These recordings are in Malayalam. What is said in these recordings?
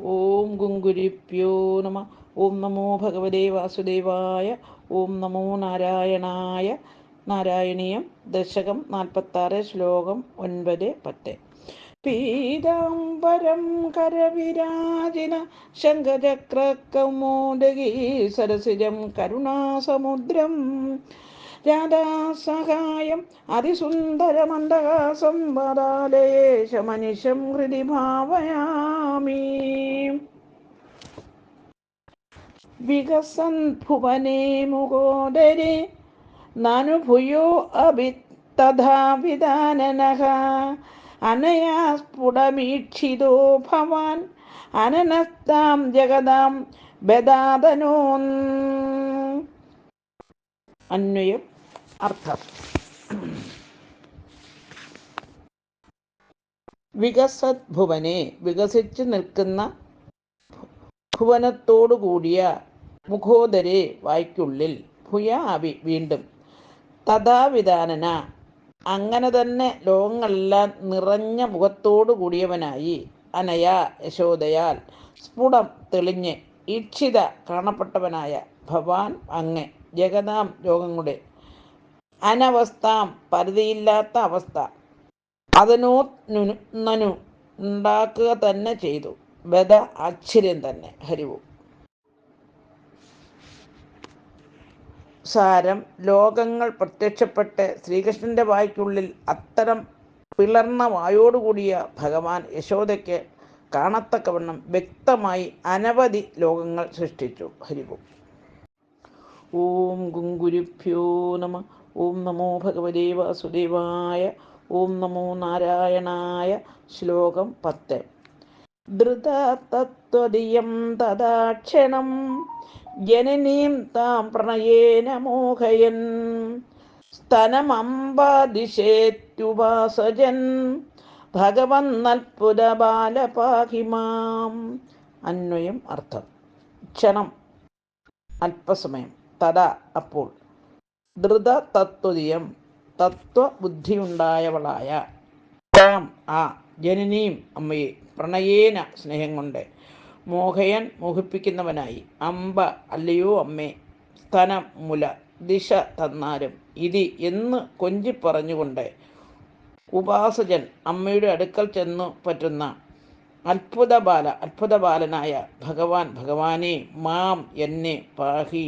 ഓം ഗുങ്കുരിപ്യോ നമ. ഓം നമോ ഭഗവതേ വാസുദേവായ. ഓം നമോ നാരായണായ. നാരായണീയം ദശകം നാൽപ്പത്താറ് ശ്ലോകം ഒൻപത് പത്ത്. പീതാംബരം കരവിരാജിന ശങ്കചക്രകൗമോദകീ സരസിജം കരുണാസമുദ്രം. രാധാസഹായം അതിസുന്ദരമന്ദഹാസം വദാലേശമനിശം ഹൃദി ഭാവയാമി. വികസൻ ഭുവനേ നനു നാനുഭൂയോ അഭി വിധാനനഃ അനയാ സ്ഫുടമീക്ഷിതോ ഭവാൻ അനനസ്താം ജഗതാം ബദാദനോ അന്വയം അർത്ഥം. വികസത് ഭുവനെ വികസിച്ചു നിൽക്കുന്ന ഭുവനത്തോടു കൂടിയ മുഖോദരെ വായ്ക്കുള്ളിൽ ഭുയാവി വീണ്ടും. തഥാവിധാനന അങ്ങനെ തന്നെ ലോകങ്ങളെല്ലാം നിറഞ്ഞ മുഖത്തോടു കൂടിയവനായി അനയ യശോദയാൽ സ്ഫുടം തെളിഞ്ഞ് ഈക്ഷിത കാണപ്പെട്ടവനായ ഭവാൻ അങ്ങ് ജഗതാം ലോകങ്ങളുടെ അനവസ്ഥാം പരിധിയില്ലാത്ത അവസ്ഥ. അതിനോ നനു ഉണ്ടാക്കുക തന്നെ ചെയ്തു. ബദ ആശ്ചര്യം തന്നെ ഹരിവും. സാരം ലോകങ്ങൾ പ്രത്യക്ഷപ്പെട്ട് ശ്രീകൃഷ്ണന്റെ വായ്ക്കുള്ളിൽ അത്തരം പിളർന്ന വായോടുകൂടിയ ഭഗവാൻ യശോദയ്ക്ക് കാണത്തക്കവണ്ണം വ്യക്തമായി അനവധി ലോകങ്ങൾ സൃഷ്ടിച്ചു. ഹരിവും ഓം ഗുങ്കുരുഭ്യോ നമ. ഓം നമോ ഭഗവതേ വാസുദേവായ. ഓം നമോ നാരായണായ. ശ്ലോകം പത്ത്. ധൃതതത്വദിയം തദാക്ഷണം. ജനനീം താം പ്രണയേന മോഹയൻ. സ്തനമംബാദിശേത്യുപാസജൻ ഭഗവന്നൽപുര ബാലപാഹിമാം അന്വയം അർത്ഥം. ക്ഷണം. അല്പസമയം. തഥാ അപ്പോൾ. ധൃത തത്വതീയം തത്വബുദ്ധിയുണ്ടായവളായ. താം ആ ജനനീം അമ്മയെ പ്രണയേന സ്നേഹം കൊണ്ട് മോഹയൻ മോഹിപ്പിക്കുന്നവനായി. അമ്പ അല്ലയോ അമ്മേ സ്ഥനം മുല ദിശ തന്നാലും ഇതി എന്ന് കൊഞ്ചി പറഞ്ഞുകൊണ്ട് ഉപാസജൻ അമ്മയുടെ അടുക്കൽ ചെന്നു പറ്റുന്ന അത്ഭുത ബാല അത്ഭുത ബാലനായ ഭഗവാൻ ഭഗവാനെ മാം എന്നെ പാഹി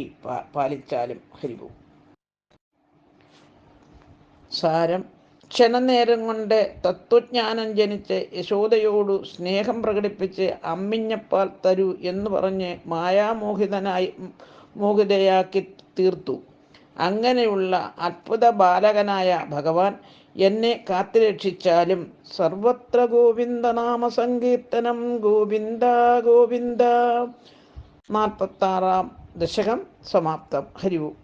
പാലിച്ചാലും ഹരിവും സാരം ക്ഷണനേരം കൊണ്ട് തത്വജ്ഞാനം ജനിച്ച് യശോദയോടു സ്നേഹം പ്രകടിപ്പിച്ച് അമ്മിഞ്ഞപ്പാൽ തരൂ എന്ന് പറഞ്ഞ് മായാമോഹിതനായി മോഹിതയാക്കി തീർത്തു. അങ്ങനെയുള്ള അത്ഭുത ബാലകനായ ഭഗവാൻ എന്നെ കാത്തുരക്ഷിച്ചാലും സർവത്ര ഗോവിന്ദ നാമ സങ്കീർത്തനം ഗോവിന്ദ ഗോവിന്ദ. നാൽപ്പത്താറാം ദശകം സമാപ്തം. ഹരിവും